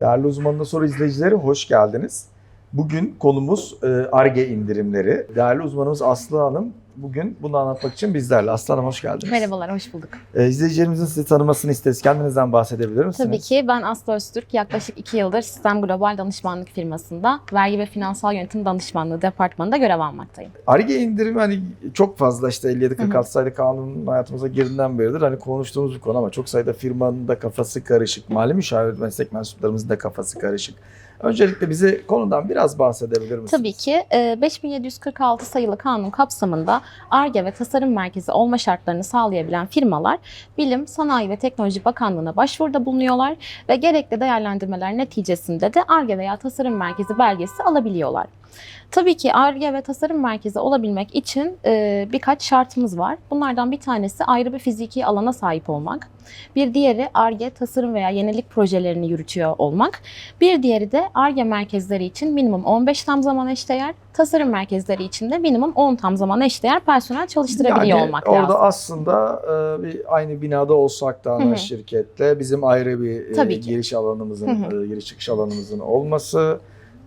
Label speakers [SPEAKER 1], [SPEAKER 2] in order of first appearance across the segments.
[SPEAKER 1] Değerli uzmanına soru izleyicileri hoş geldiniz. Bugün konumuz e, ARGE indirimleri. Değerli uzmanımız Aslı Hanım bugün bunu anlatmak için bizlerle. Aslı Hanım hoş geldiniz.
[SPEAKER 2] Merhabalar, hoş bulduk.
[SPEAKER 1] E, izleyicilerimizin sizi tanımasını isteriz. Kendinizden bahsedebilir misiniz?
[SPEAKER 2] Tabii ki ben Aslı Öztürk. Yaklaşık iki yıldır Sistem Global Danışmanlık firmasında vergi ve finansal yönetim danışmanlığı departmanında görev almaktayım.
[SPEAKER 1] ARGE indirimi hani çok fazla işte
[SPEAKER 2] Hı
[SPEAKER 1] 57-46
[SPEAKER 2] hı.
[SPEAKER 1] sayılı kanunun hayatımıza girdiğinden beridir. Hani konuştuğumuz bir konu ama çok sayıda firmanın da kafası karışık. Mali müşavir meslek mensuplarımızın da kafası karışık. Öncelikle bize konudan biraz bahsedebilir misiniz?
[SPEAKER 2] Tabii ki e, 5746 sayılı kanun kapsamında ARGE ve tasarım merkezi olma şartlarını sağlayabilen firmalar Bilim, Sanayi ve Teknoloji Bakanlığı'na başvuruda bulunuyorlar ve gerekli değerlendirmeler neticesinde de ARGE veya tasarım merkezi belgesi alabiliyorlar. Tabii ki ARGE ve tasarım merkezi olabilmek için e, birkaç şartımız var. Bunlardan bir tanesi ayrı bir fiziki alana sahip olmak. Bir diğeri ARGE, tasarım veya yenilik projelerini yürütüyor olmak. Bir diğeri de ARGE merkezleri için minimum 15 tam zaman eşdeğer, tasarım merkezleri için de minimum 10 tam zaman eşdeğer personel çalıştırabiliyor
[SPEAKER 1] yani
[SPEAKER 2] olmak
[SPEAKER 1] orada
[SPEAKER 2] lazım.
[SPEAKER 1] aslında e, bir aynı binada olsak da ana şirketle bizim ayrı bir e, giriş alanımızın, e, giriş çıkış alanımızın olması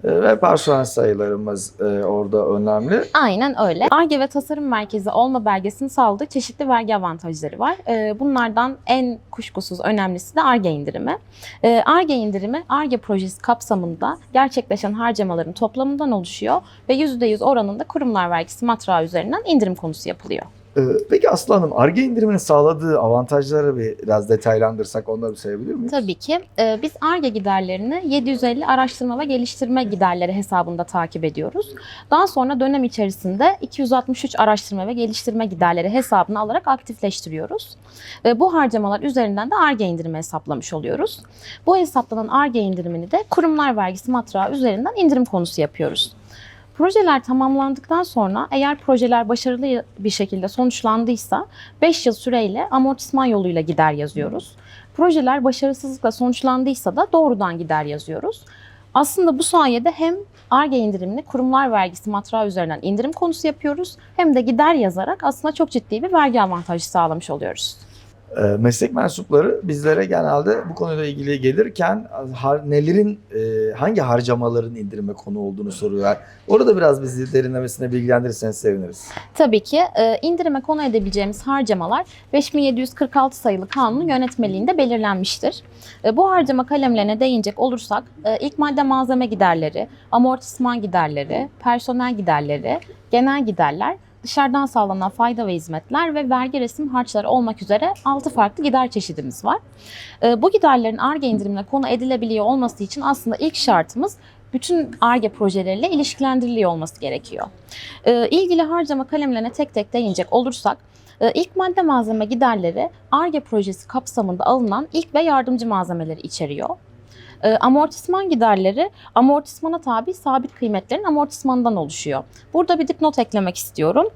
[SPEAKER 1] ve personel sayılarımız e, orada önemli.
[SPEAKER 2] Aynen öyle. ARGE ve tasarım merkezi olma belgesinin sağladığı çeşitli vergi avantajları var. Ee, Bunlardan en kuşkusuz önemlisi de ARGE indirimi. Ee, ARGE indirimi ARGE projesi kapsamında gerçekleşen harcamaların toplamından oluşuyor ve %100 oranında kurumlar vergisi matrağı üzerinden indirim konusu yapılıyor.
[SPEAKER 1] E, peki Aslı Hanım, ARGE indiriminin sağladığı avantajları bir biraz detaylandırsak onları bir sayabilir miyiz?
[SPEAKER 2] Tabii ki. Ee, Biz ARGE giderlerini 750 araştırma ve geliştirme giderleri hesabında takip ediyoruz. Daha sonra dönem içerisinde 263 araştırma ve geliştirme giderleri hesabına alarak aktifleştiriyoruz. Bu harcamalar üzerinden de ARGE indirimi hesaplamış oluyoruz. Bu hesaplanan ARGE indirimini de kurumlar vergisi matrağı üzerinden indirim konusu yapıyoruz. Projeler tamamlandıktan sonra eğer projeler başarılı bir şekilde sonuçlandıysa 5 yıl süreyle amortisman yoluyla gider yazıyoruz. Projeler başarısızlıkla sonuçlandıysa da doğrudan gider yazıyoruz. Aslında bu sayede hem ARGE indirimini kurumlar vergisi matrağı üzerinden indirim konusu yapıyoruz hem de gider yazarak aslında çok ciddi bir vergi avantajı sağlamış oluyoruz.
[SPEAKER 1] E, meslek mensupları bizlere genelde bu konuyla ilgili gelirken har- nelerin, e, hangi harcamaların indirime konu olduğunu soruyorlar. Orada biraz bizi derinlemesine bilgilendirirseniz seviniriz.
[SPEAKER 2] Tabii ki e, indirime konu edebileceğimiz harcamalar 5746 sayılı kanunun yönetmeliğinde belirlenmiştir. E, bu harcama kalemlerine değinecek olursak e, ilk madde malzeme giderleri, amortisman giderleri, personel giderleri, genel giderler, dışarıdan sağlanan fayda ve hizmetler ve vergi resim harçları olmak üzere 6 farklı gider çeşidimiz var. E, bu giderlerin ARGE indirimine konu edilebiliyor olması için aslında ilk şartımız bütün ARGE projeleriyle ilişkilendiriliyor olması gerekiyor. E, ilgili harcama kalemlerine tek tek değinecek olursak, e, ilk madde malzeme giderleri ARGE projesi kapsamında alınan ilk ve yardımcı malzemeleri içeriyor. E, amortisman giderleri amortismana tabi sabit kıymetlerin amortismanından oluşuyor. Burada bir dipnot eklemek istiyorum.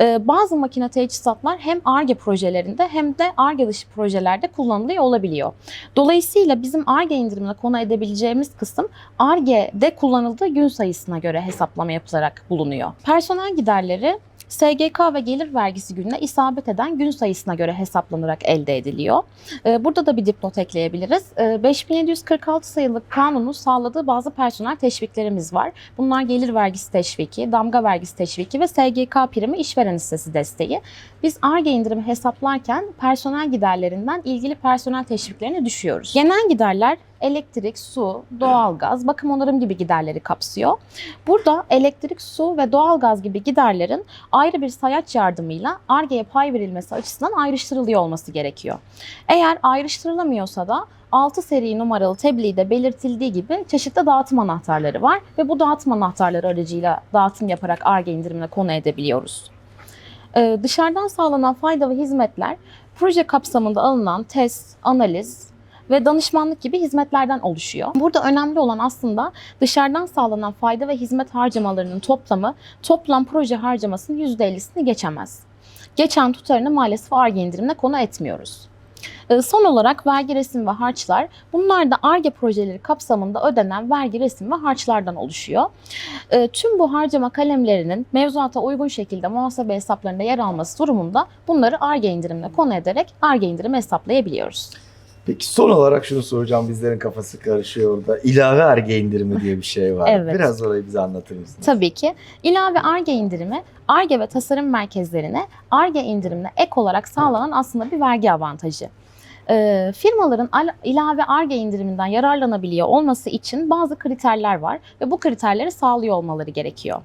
[SPEAKER 2] E, bazı makine teçhizatlar hem ARGE projelerinde hem de ARGE dışı projelerde kullanılıyor olabiliyor. Dolayısıyla bizim ARGE indirimine konu edebileceğimiz kısım ARGE'de kullanıldığı gün sayısına göre hesaplama yapılarak bulunuyor. Personel giderleri SGK ve gelir vergisi gününe isabet eden gün sayısına göre hesaplanarak elde ediliyor. Ee, Burada da bir dipnot ekleyebiliriz. Ee, 5746 sayılı kanunun sağladığı bazı personel teşviklerimiz var. Bunlar gelir vergisi teşviki, damga vergisi teşviki ve SGK primi işveren hissesi desteği. Biz ARGE indirimi hesaplarken personel giderlerinden ilgili personel teşviklerine düşüyoruz. Genel giderler elektrik, su, doğalgaz, bakım onarım gibi giderleri kapsıyor. Burada elektrik, su ve doğalgaz gibi giderlerin ayrı bir sayaç yardımıyla ARGE'ye pay verilmesi açısından ayrıştırılıyor olması gerekiyor. Eğer ayrıştırılamıyorsa da 6 seri numaralı tebliğde belirtildiği gibi çeşitli dağıtım anahtarları var ve bu dağıtım anahtarları aracıyla dağıtım yaparak ARGE indirimine konu edebiliyoruz. Ee, dışarıdan sağlanan fayda ve hizmetler proje kapsamında alınan test, analiz ve danışmanlık gibi hizmetlerden oluşuyor. Burada önemli olan aslında dışarıdan sağlanan fayda ve hizmet harcamalarının toplamı toplam proje harcamasının %50'sini geçemez. Geçen tutarını maalesef ARGE indirimine konu etmiyoruz. Ee, Son olarak vergi resim ve harçlar. Bunlar da ARGE projeleri kapsamında ödenen vergi resim ve harçlardan oluşuyor. Ee, Tüm bu harcama kalemlerinin mevzuata uygun şekilde muhasebe hesaplarında yer alması durumunda bunları ARGE indirimine konu ederek ARGE indirimi hesaplayabiliyoruz.
[SPEAKER 1] Peki son olarak şunu soracağım bizlerin kafası karışıyor orada. İlave arge indirimi diye bir şey var.
[SPEAKER 2] Evet.
[SPEAKER 1] Biraz orayı bize anlatır mısınız?
[SPEAKER 2] Tabii ki. İlave ARGE indirimi, ARGE ve tasarım merkezlerine ARGE indirimine ek olarak sağlanan aslında bir vergi avantajı. Ee, firmaların al- ilave ARGE indiriminden yararlanabiliyor olması için bazı kriterler var ve bu kriterleri sağlıyor olmaları gerekiyor.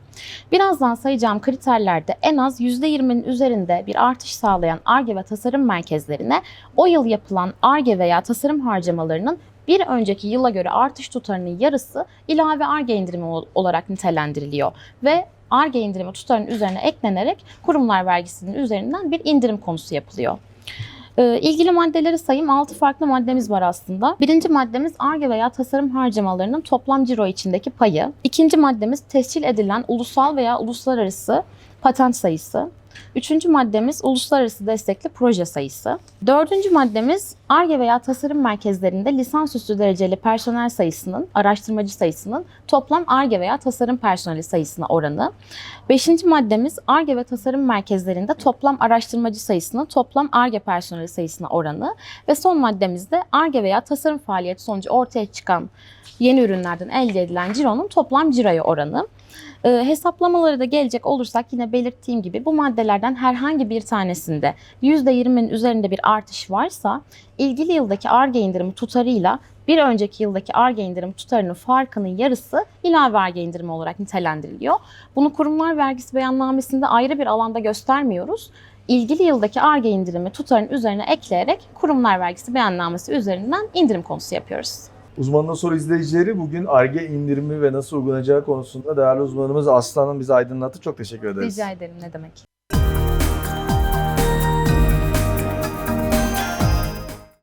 [SPEAKER 2] Birazdan sayacağım kriterlerde en az %20'nin üzerinde bir artış sağlayan ARGE ve tasarım merkezlerine o yıl yapılan ARGE veya tasarım harcamalarının bir önceki yıla göre artış tutarının yarısı ilave ARGE indirimi ol- olarak nitelendiriliyor ve ARGE indirimi tutarının üzerine eklenerek kurumlar vergisinin üzerinden bir indirim konusu yapılıyor. Ee, ilgili maddeleri sayayım 6 farklı maddemiz var aslında. Birinci maddemiz ARGE veya tasarım harcamalarının toplam ciro içindeki payı. İkinci maddemiz tescil edilen ulusal veya uluslararası patent sayısı. Üçüncü maddemiz uluslararası destekli proje sayısı. Dördüncü maddemiz ARGE veya tasarım merkezlerinde lisansüstü dereceli personel sayısının, araştırmacı sayısının toplam ARGE veya tasarım personeli sayısına oranı. Beşinci maddemiz ARGE ve tasarım merkezlerinde toplam araştırmacı sayısının toplam ARGE personeli sayısına oranı. Ve son maddemiz de ARGE veya tasarım faaliyeti sonucu ortaya çıkan yeni ürünlerden elde edilen cironun toplam ciroya oranı. Ee, hesaplamalara da gelecek olursak yine belirttiğim gibi bu maddelerden herhangi bir tanesinde %20'nin üzerinde bir artış varsa ilgili yıldaki ARGE indirimi tutarıyla bir önceki yıldaki ARGE indirimi tutarının farkının yarısı ilave ARGE indirimi olarak nitelendiriliyor. Bunu kurumlar vergisi beyannamesinde ayrı bir alanda göstermiyoruz. İlgili yıldaki ARGE indirimi tutarın üzerine ekleyerek kurumlar vergisi beyannamesi üzerinden indirim konusu yapıyoruz.
[SPEAKER 1] Uzmanın soru izleyicileri bugün arge indirimi ve nasıl uygulanacağı konusunda değerli uzmanımız Aslan'ın bizi aydınlattı. Çok teşekkür ederiz.
[SPEAKER 2] Rica ederim ne demek.